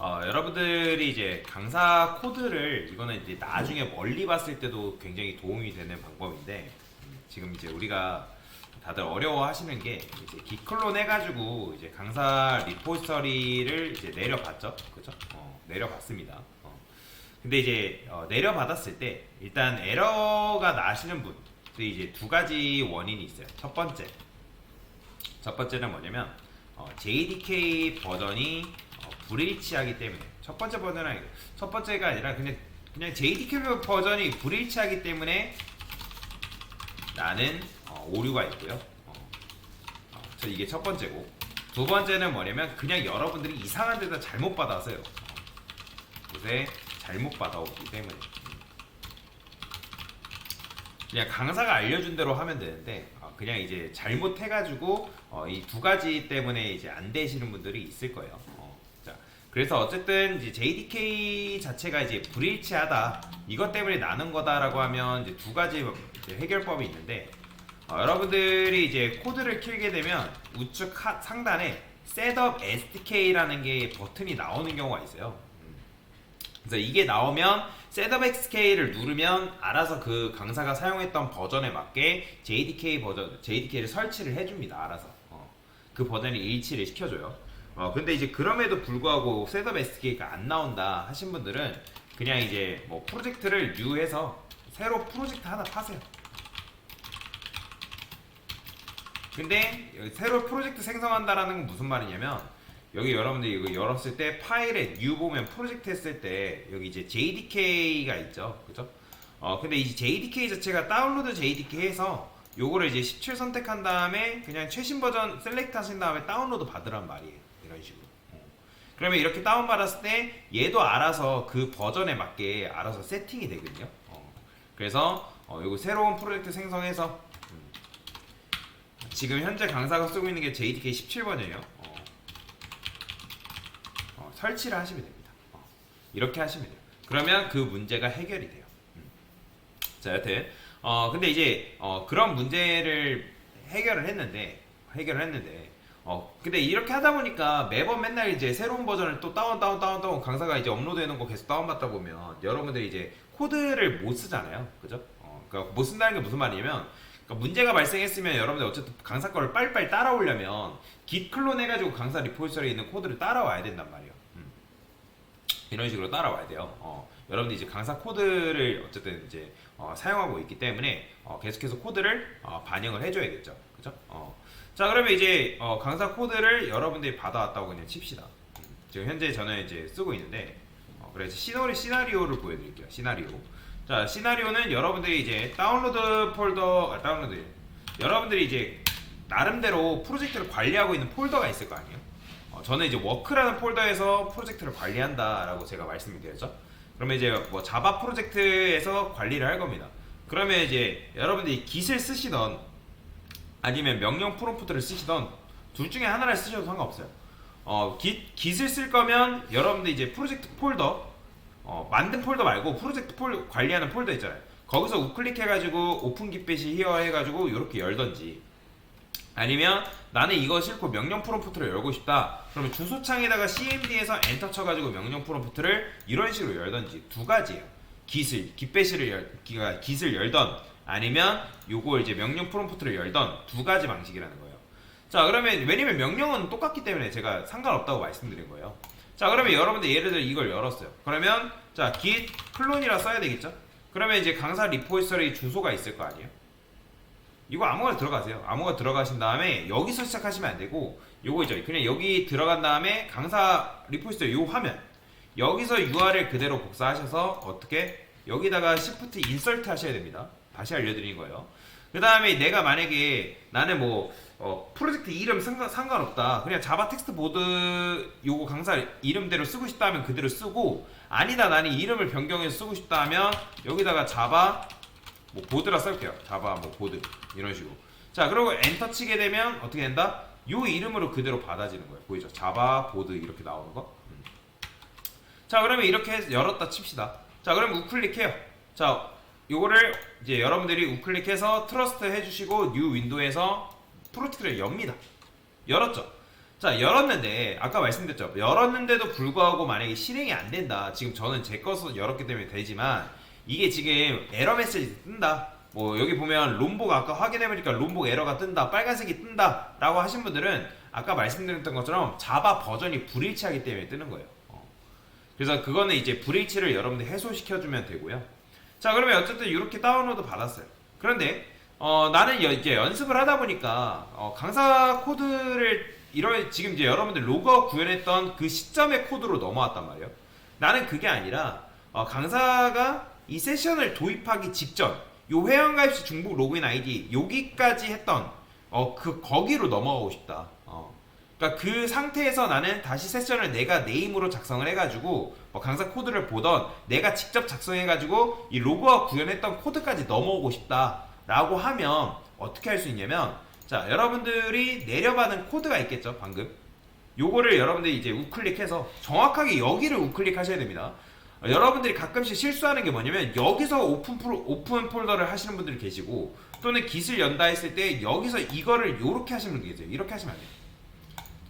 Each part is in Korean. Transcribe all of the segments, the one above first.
어, 여러분들이 이제 강사 코드를 이거는 이제 나중에 멀리 봤을 때도 굉장히 도움이 되는 방법인데 음, 지금 이제 우리가 다들 어려워하시는 게 이제 기클론 해가지고 이제 강사 리포지터리를 이제 내려봤죠, 그죠? 어, 내려봤습니다. 어. 근데 이제 어, 내려받았을 때 일단 에러가 나시는 분들이 이제 두 가지 원인이 있어요. 첫 번째, 첫 번째는 뭐냐면 어, JDK 버전이 어, 불일치하기 때문에 첫 번째 버전은 아니고 첫 번째가 아니라 그냥 그냥 JDK 버전이 불일치하기 때문에 나는 어, 오류가 있고요. 어, 어, 저 이게 첫 번째고 두 번째는 뭐냐면 그냥 여러분들이 이상한 데다 잘못 받아서요. 어, 요새 잘못 받아오기 때문에 그냥 강사가 알려준 대로 하면 되는데 어, 그냥 이제 잘못해가지고 어, 이 두 가지 때문에 이제 안 되시는 분들이 있을 거예요. 그래서 어쨌든 이제 JDK 자체가 이제 불일치하다 이것 때문에 나는 거다라고 하면 이제 두 가지 해결법이 있는데 어, 여러분들이 이제 코드를 키게 되면 우측 하- 상단에 셋업 SDK라는 게 버튼이 나오는 경우가 있어요. 음. 그래서 이게 나오면 셋업 XK를 누르면 알아서 그 강사가 사용했던 버전에 맞게 JDK 버전, JDK를 설치를 해줍니다. 알아서. 어. 그 버전이 일치를 시켜줘요. 어, 근데 이제 그럼에도 불구하고 셋업 SDK가 안 나온다 하신 분들은 그냥 이제 뭐 프로젝트를 뉴해서 새로 프로젝트 하나 파세요. 근데 새로 프로젝트 생성한다라는 건 무슨 말이냐면 여기 여러분들이 이거 열었을 때 파일에 new 보면 프로젝트 했을 때 여기 이제 JDK가 있죠. 그죠? 어 근데 이 JDK 자체가 다운로드 JDK 해서 요거를 이제 17 선택한 다음에 그냥 최신 버전 셀렉트 하신 다음에 다운로드 받으란 말이에요. 그러면 이렇게 다운받았을 때 얘도 알아서 그 버전에 맞게 알아서 세팅이 되거든요. 어. 그래서 어, 요거 새로운 프로젝트 생성해서 음. 지금 현재 강사가 쓰고 있는 게 JDK 17번이에요. 어. 어, 설치를 하시면 됩니다. 어. 이렇게 하시면 돼요. 그러면 그 문제가 해결이 돼요. 음. 자, 여튼 어 근데 이제 어 그런 문제를 해결을 했는데 해결을 했는데 어 근데 이렇게 하다 보니까 매번 맨날 이제 새로운 버전을 또 다운 다운 다운 다운 강사가 이제 업로드해 놓은 거 계속 다운 받다 보면 여러분들이 이제 코드를 못 쓰잖아요. 그죠? 어 그러니까 못 쓴다는 게 무슨 말이냐면 그러니까 문제가 발생했으면 여러분들 어쨌든 강사 거를 빨리빨리 따라오려면 git 클론 해가지고 강사 리포지터리에 있는 코드를 따라와야 된단 말이에요. 음. 이런 식으로 따라와야 돼요. 어, 여러분들 이제 강사 코드를 어쨌든 이제 어, 사용하고 있기 때문에 어, 계속해서 코드를 어, 반영을 해줘야겠죠. 그죠? 어. 자 그러면 이제 어, 강사 코드를 여러분들이 받아왔다고 그냥 칩시다. 음, 지금 현재 저는 이제 쓰고 있는데 어, 그래서 시나리 시나리오를 보여드릴게요. 시나리오. 자 시나리오는 여러분들이 이제 다운로드 폴더 아, 다운로드 여러분들이 이제 나름대로 프로젝트를 관리하고 있는 폴더가 있을 거 아니에요. 어, 저는 이제 워크라는 폴더에서 프로젝트를 관리한다 라고 제가 말씀을 드렸죠. 그러면 이제 뭐 자바 프로젝트에서 관리를 할 겁니다. 그러면 이제 여러분들이 깃을 쓰시던 아니면 명령 프롬프트를 쓰시던 둘 중에 하나를 쓰셔도 상관없어요. 어, 깃, 깃을 쓸 거면 여러분들 이제 프로젝트 폴더 어, 만든 폴더 말고 프로젝트 폴 관리하는 폴더 있잖아요. 거기서 우클릭 해가지고 오픈 깃배시 히어 해가지고 이렇게 열던지 아니면 나는 이거 싫고 명령 프롬프트를 열고 싶다. 그러면 주소창에다가 cmd에서 엔터 쳐가지고 명령 프롬프트를 이런 식으로 열던지 두 가지예요. 깃을 깃배시를 열 깃을 열던 아니면 요걸 이제 명령 프롬프트를 열던 두 가지 방식이라는 거예요. 자 그러면 왜냐면 명령은 똑같기 때문에 제가 상관없다고 말씀드린 거예요. 자 그러면 여러분들 예를 들어 이걸 열었어요. 그러면 자 git 클론이라 써야 되겠죠? 그러면 이제 강사 리포지터리 주소가 있을 거 아니에요? 이거 아무거나 들어가세요. 아무거나 들어가신 다음에 여기서 시작하시면 안 되고 요거 있죠. 그냥 여기 들어간 다음에 강사 리포지터리 요 화면 여기서 URL 그대로 복사하셔서 어떻게 여기다가 Shift 인설트 하셔야 됩니다. 다시 알려드린 거예요. 그 다음에 내가 만약에 나는 뭐 어, 프로젝트 이름 상관, 상관없다. 그냥 자바 텍스트 보드 요거 강사 이름대로 쓰고 싶다 하면 그대로 쓰고 아니다 나는 이름을 변경해서 쓰고 싶다 하면 여기다가 자바 뭐 보드라 쓸게요. 자바 뭐 보드 이런 식으로. 자 그리고 엔터 치게 되면 어떻게 된다? 요 이름으로 그대로 받아지는 거예요. 보이죠? 자바 보드 이렇게 나오는 거. 음. 자 그러면 이렇게 열었다 칩시다. 자 그러면 우클릭해요. 자 요거를 이제 여러분들이 우클릭해서 트러스트 해주시고 뉴 윈도우에서 프로젝트를 엽니다. 열었죠. 자 열었는데 아까 말씀드렸죠? 열었는데도 불구하고 만약에 실행이 안 된다. 지금 저는 제 것으로 열었기 때문에 되지만 이게 지금 에러 메시지 뜬다. 뭐 여기 보면 롬복 아까 확인해보니까 롬복 에러가 뜬다. 빨간색이 뜬다. 라고 하신 분들은 아까 말씀드렸던 것처럼 자바 버전이 불일치하기 때문에 뜨는 거예요. 어. 그래서 그거는 이제 불일치를 여러분들 해소시켜주면 되고요 자 그러면 어쨌든 이렇게 다운로드 받았어요 그런데 어, 나는 여- 이제 연습을 하다 보니까 어, 강사 코드를 이런 지금 이제 여러분들 로그아웃 구현했던 그 시점의 코드로 넘어왔단 말이에요. 나는 그게 아니라 어, 강사가 이 세션을 도입하기 직전 요 회원가입 시 중복 로그인 아이디 여기까지 했던 어, 그 거기로 넘어가고 싶다. 어. 그러니까 그 상태에서 나는 다시 세션을 내가 내 힘으로 작성을 해가지고 뭐 강사 코드를 보던 내가 직접 작성해가지고 이 로그아웃 구현했던 코드까지 넘어오고 싶다라고 하면 어떻게 할 수 있냐면 자 여러분들이 내려받은 코드가 있겠죠 방금? 요거를 여러분들이 이제 우클릭해서 정확하게 여기를 우클릭하셔야 됩니다. 어, 여러분들이 가끔씩 실수하는 게 뭐냐면 여기서 오픈 프로, 오픈 폴더를 하시는 분들이 계시고 또는 깃을 연다 했을 때 여기서 이거를 요렇게 하시는 분들이 계세요. 이렇게 하시면 안 돼요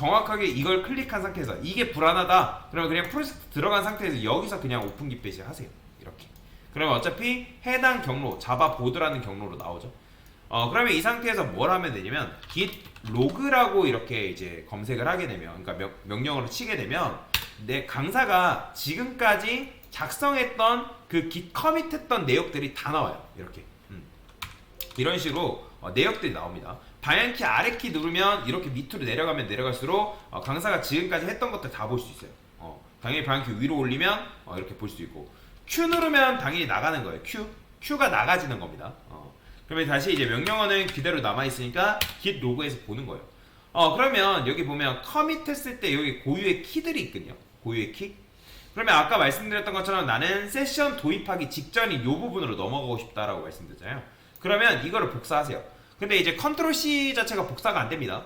정확하게 이걸 클릭한 상태에서 이게 불안하다. 그러면 그냥 프로젝트 들어간 상태에서 여기서 그냥 오픈 깃 배시 하세요. 이렇게. 그러면 어차피 해당 경로 자바 보드라는 경로로 나오죠. 어 그러면 이 상태에서 뭘 하면 되냐면 git 로그라고 이렇게 이제 검색을 하게 되면 그러니까 명, 명령어로 치게 되면 내 강사가 지금까지 작성했던 그 git 커밋했던 내역들이 다 나와요. 이렇게. 음. 이런 식으로 어, 내역들이 나옵니다 방향키 아래키 누르면 이렇게 밑으로 내려가면 내려갈수록 어, 강사가 지금까지 했던 것들 다 볼 수 있어요 어, 당연히 방향키 위로 올리면 어, 이렇게 볼 수 있고 Q 누르면 당연히 나가는 거예요 Q Q가 나가지는 겁니다 어, 그러면 다시 이제 명령어는 그대로 남아 있으니까 git 로그에서 보는 거예요. 어 그러면 여기 보면 커밋 했을 때 여기 고유의 키들이 있거든요. 고유의 키. 그러면 아까 말씀드렸던 것처럼 나는 세션 도입하기 직전인 이 부분으로 넘어가고 싶다라고 말씀드렸잖아요. 그러면 이거를 복사하세요. 근데 이제 컨트롤 C 자체가 복사가 안 됩니다.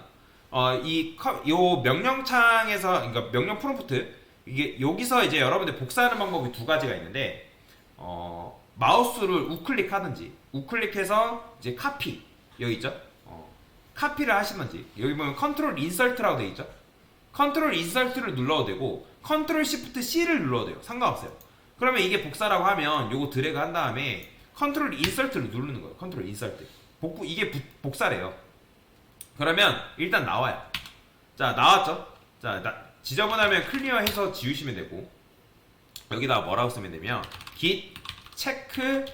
어 이 요 명령창에서 그러니까 명령 프롬프트 이게 여기서 이제 여러분들 복사하는 방법이 두 가지가 있는데 어 마우스를 우클릭 하든지 우클릭해서 이제 카피 여기 있죠? 어, 카피를 하시든지 여기 보면 컨트롤 인설트라고 돼 있죠? 컨트롤 인설트를 눌러도 되고 컨트롤 시프트 C를 눌러도 돼요. 상관없어요. 그러면 이게 복사라고 하면 요거 드래그 한 다음에 컨트롤 인설트를 누르는 거예요. 컨트롤 인설트. 복구 이게 부- 복사래요. 그러면 일단 나와요. 자 나왔죠? 자 나- 지저분하면 클리어해서 지우시면 되고 여기다 뭐라고 쓰면 되면 git 체크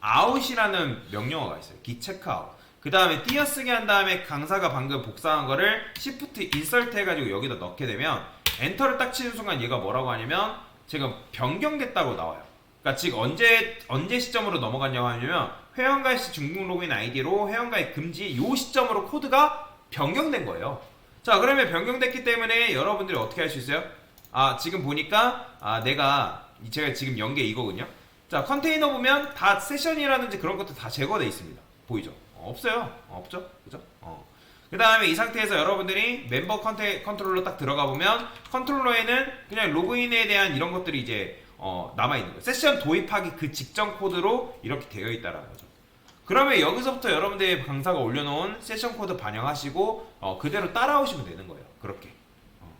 아웃이라는 명령어가 있어요. git 체크 아웃. 그 다음에 띄어쓰기 한 다음에 강사가 방금 복사한 거를 shift insert 해가지고 여기다 넣게 되면 엔터를 딱 치는 순간 얘가 뭐라고 하냐면 지금 변경됐다고 나와요. 그러니까 지금 언제 언제 시점으로 넘어갔냐고 하냐면 회원가입 시 중국 로그인 아이디로 회원가입 금지 요 시점으로 코드가 변경된 거예요. 자 그러면 변경됐기 때문에 여러분들이 어떻게 할 수 있어요? 아 지금 보니까 아 내가 이- 제가 지금 연게 이거군요. 자 컨테이너 보면 다 세션이라든지 그런 것도 다 제거돼 있습니다. 보이죠? 어, 없어요. 어, 없죠? 그죠? 어. 그 다음에 이 상태에서 여러분들이 멤버 컨테, 컨트롤러 딱 들어가 보면 컨트롤러에는 그냥 로그인에 대한 이런 것들이 이제 어, 남아있는 거예요. 세션 도입하기 그 직전 코드로 이렇게 되어 있다라는 거죠. 그러면 여기서부터 여러분들의 강사가 올려놓은 세션 코드 반영하시고 어, 그대로 따라오시면 되는 거예요. 그렇게. 어.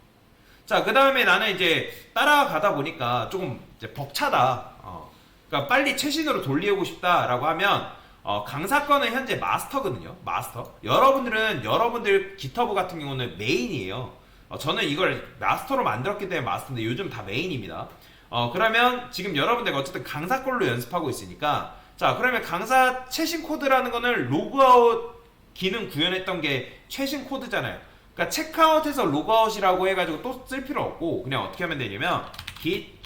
자, 그 다음에 나는 이제 따라가다 보니까 조금 이제 벅차다. 어. 그러니까 빨리 최신으로 돌리고 싶다라고 하면 어, 강사건은 현재 마스터거든요. 마스터. 여러분들은 여러분들 기터브 같은 경우는 메인이에요. 어, 저는 이걸 마스터로 만들었기 때문에 마스터인데 요즘 다 메인입니다. 어, 그러면 지금 여러분들 어쨌든 강사 걸로 연습하고 있으니까 자, 그러면 강사 최신 코드라는 거는 로그아웃 기능 구현했던 게 최신 코드잖아요. 그러니까 체크아웃해서 로그아웃이라고 해가지고 또 쓸 필요 없고 그냥 어떻게 하면 되냐면 git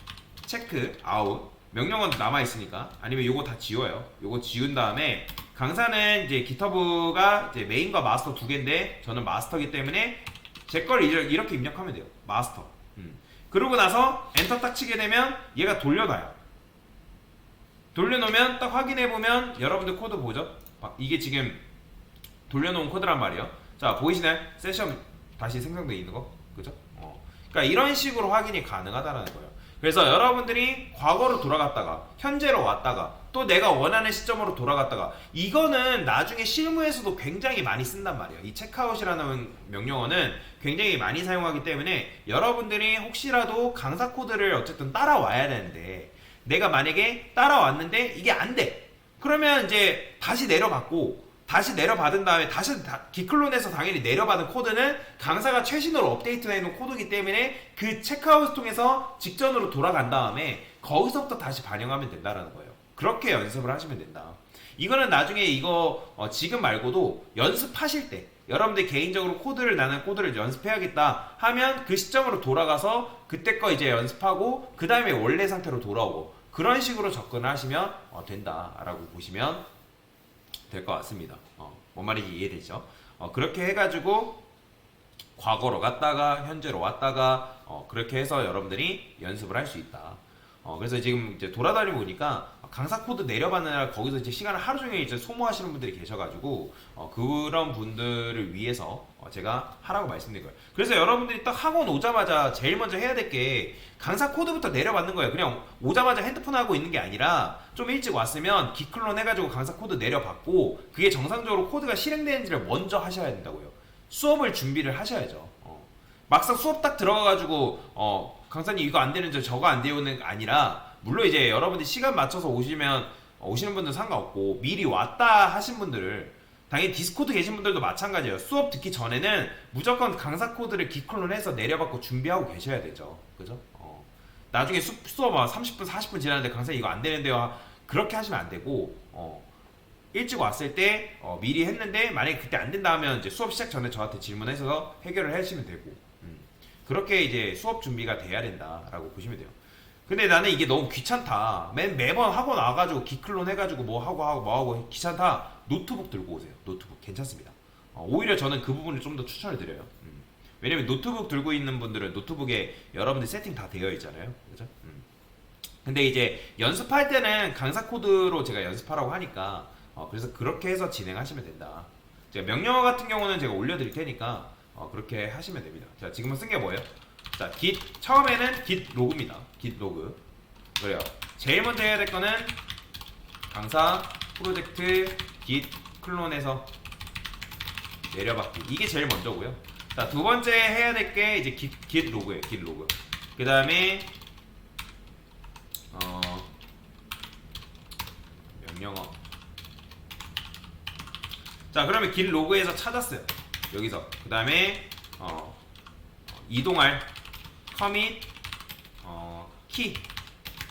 체크 아웃 명령은 남아 있으니까 아니면 요거 다 지워요. 요거 지운 다음에 강사는 이제 기터브가 이제 메인과 마스터 두 개인데 저는 마스터기 때문에 제 걸 이렇게 입력하면 돼요. 마스터. 음. 그러고 나서 엔터 딱 치게 되면 얘가 돌려놔요. 돌려놓으면 딱 확인해 보면 여러분들 코드 보죠? 아, 이게 지금 돌려놓은 코드란 말이에요. 자 보이시나요? 세션 다시 생성돼 있는 거, 그죠? 어. 그러니까 이런 식으로 확인이 가능하다라는 거예요. 그래서 여러분들이 과거로 돌아갔다가 현재로 왔다가 또 내가 원하는 시점으로 돌아갔다가 이거는 나중에 실무에서도 굉장히 많이 쓴단 말이에요. 이 체크아웃이라는 명령어는 굉장히 많이 사용하기 때문에 여러분들이 혹시라도 강사 코드를 어쨌든 따라와야 되는데 내가 만약에 따라왔는데 이게 안 돼. 그러면 이제 다시 내려받고 다시 내려받은 다음에 다시 다- 기클론에서 당연히 내려받은 코드는 강사가 최신으로 업데이트해 놓은 코드이기 때문에 그 체크아웃을 통해서 직전으로 돌아간 다음에 거기서부터 다시 반영하면 된다라는 거예요. 그렇게 연습을 하시면 된다. 이거는 나중에 이거 어, 지금 말고도 연습하실 때 여러분들 개인적으로 코드를 나는 코드를 연습해야겠다 하면 그 시점으로 돌아가서 그때 거 이제 연습하고 그 다음에 원래 상태로 돌아오고 그런 식으로 접근을 하시면 어, 된다라고 보시면 될 것 같습니다. 어, 뭔 말인지 이해되죠? 어, 그렇게 해가지고 과거로 갔다가 현재로 왔다가 어, 그렇게 해서 여러분들이 연습을 할 수 있다. 어, 그래서 지금 이제 돌아다니고 보니까 강사 코드 내려받느라 거기서 이제 시간을 하루 종일 이제 소모하시는 분들이 계셔가지고 어, 그런 분들을 위해서 어, 제가 하라고 말씀드린 거예요. 그래서 여러분들이 딱 학원 오자마자 제일 먼저 해야 될 게 강사 코드부터 내려받는 거예요. 그냥 오자마자 핸드폰 하고 있는 게 아니라 좀 일찍 왔으면 기클론 해가지고 강사 코드 내려받고 그게 정상적으로 코드가 실행되는지를 먼저 하셔야 된다고요. 수업을 준비를 하셔야죠. 어. 막상 수업 딱 들어가가지고 어 강사님 이거 안 되는지 저거 안 되는 게 아니라 물론 이제 여러분들이 시간 맞춰서 오시면 어, 오시는 분들 상관없고 미리 왔다 하신 분들을 당연히 디스코드 계신 분들도 마찬가지예요. 수업 듣기 전에는 무조건 강사 코드를 기클론 해서 내려받고 준비하고 계셔야 되죠. 그죠? 어. 나중에 수, 수업 막 30분 40분 지났는데 강사님 이거 안 되는데요. 그렇게 하시면 안 되고 어. 일찍 왔을 때 어, 미리 했는데 만약에 그때 안 된다 하면 이제 수업 시작 전에 저한테 질문해서 해결을 하시면 되고 음. 그렇게 이제 수업 준비가 돼야 된다라고 보시면 돼요. 근데 나는 이게 너무 귀찮다. 매, 매번 학원 와가지고 기클론 해가지고 뭐 하고 하고 뭐 하고 귀찮다. 노트북 들고 오세요. 노트북 괜찮습니다. 어, 오히려 저는 그 부분을 좀 더 추천을 드려요. 음. 왜냐면 노트북 들고 있는 분들은 노트북에 여러분들 세팅 다 되어 있잖아요. 그죠? 음. 근데 이제 연습할 때는 강사 코드로 제가 연습하라고 하니까 어, 그래서 그렇게 해서 진행하시면 된다. 제가 명령어 같은 경우는 제가 올려드릴 테니까 어, 그렇게 하시면 됩니다. 자 지금은 쓴 게 뭐예요? 자 git 처음에는 git 로그입니다. git 로그 그래요. 제일 먼저 해야 될 거는 강사 프로젝트 git 클론에서 내려받기 이게 제일 먼저고요. 자 두 번째 해야 될 게 이제 git, git 로그예요. git 로그. 그 다음에 어 명령어 자 그러면 길 로그에서 찾았어요 여기서. 그 다음에 어, 어, 이동할 커밋 어, 키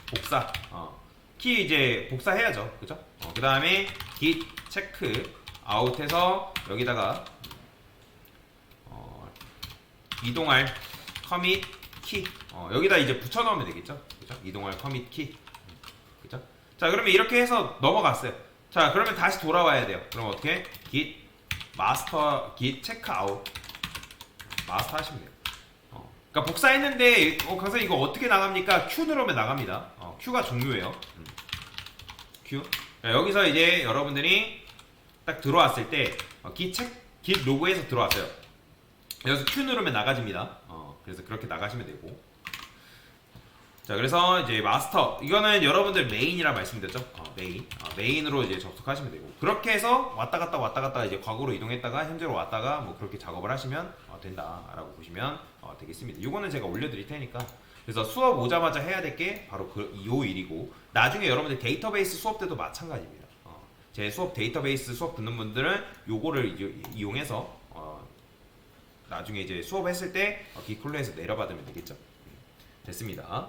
복사. 어, 키 이제 복사해야죠. 그죠? 어, 그 다음에 git 체크 아웃해서 여기다가 어, 이동할 커밋 키 어, 여기다 이제 붙여넣으면 되겠죠? 그죠? 이동할 커밋 키 그죠? 자 그러면 이렇게 해서 넘어갔어요. 자 그러면 다시 돌아와야 돼요. 그럼 어떻게? git 마스터 git 체크 아웃. 마스터 하시면 돼요. 어, 그러니까 복사했는데 어, 강사님 이거 어떻게 나갑니까? Q 누르면 나갑니다. 어, q가 종료예요. 음. q? 자, 여기서 이제 여러분들이 딱 들어왔을 때 어, git 체 git 로그에서 들어왔어요. 여기서 q 누르면 나가집니다. 어, 그래서 그렇게 나가시면 되고 자 그래서 이제 마스터 이거는 여러분들 메인이라 말씀드렸죠? 어, 메인. 어, 메인으로 이제 접속하시면 되고. 그렇게 해서 왔다 갔다 왔다 갔다 이제 과거로 이동했다가 현재로 왔다가 뭐 그렇게 작업을 하시면 어, 된다라고 보시면 어, 되겠습니다. 이거는 제가 올려드릴 테니까. 그래서 수업 오자마자 해야 될 게 바로 그, 요 일이고 나중에 여러분들 데이터베이스 수업 때도 마찬가지입니다. 어, 제 수업 데이터베이스 수업 듣는 분들은 요거를 이용해서 어, 나중에 이제 수업했을 때 어, 기클로에서 내려받으면 되겠죠? 음, 됐습니다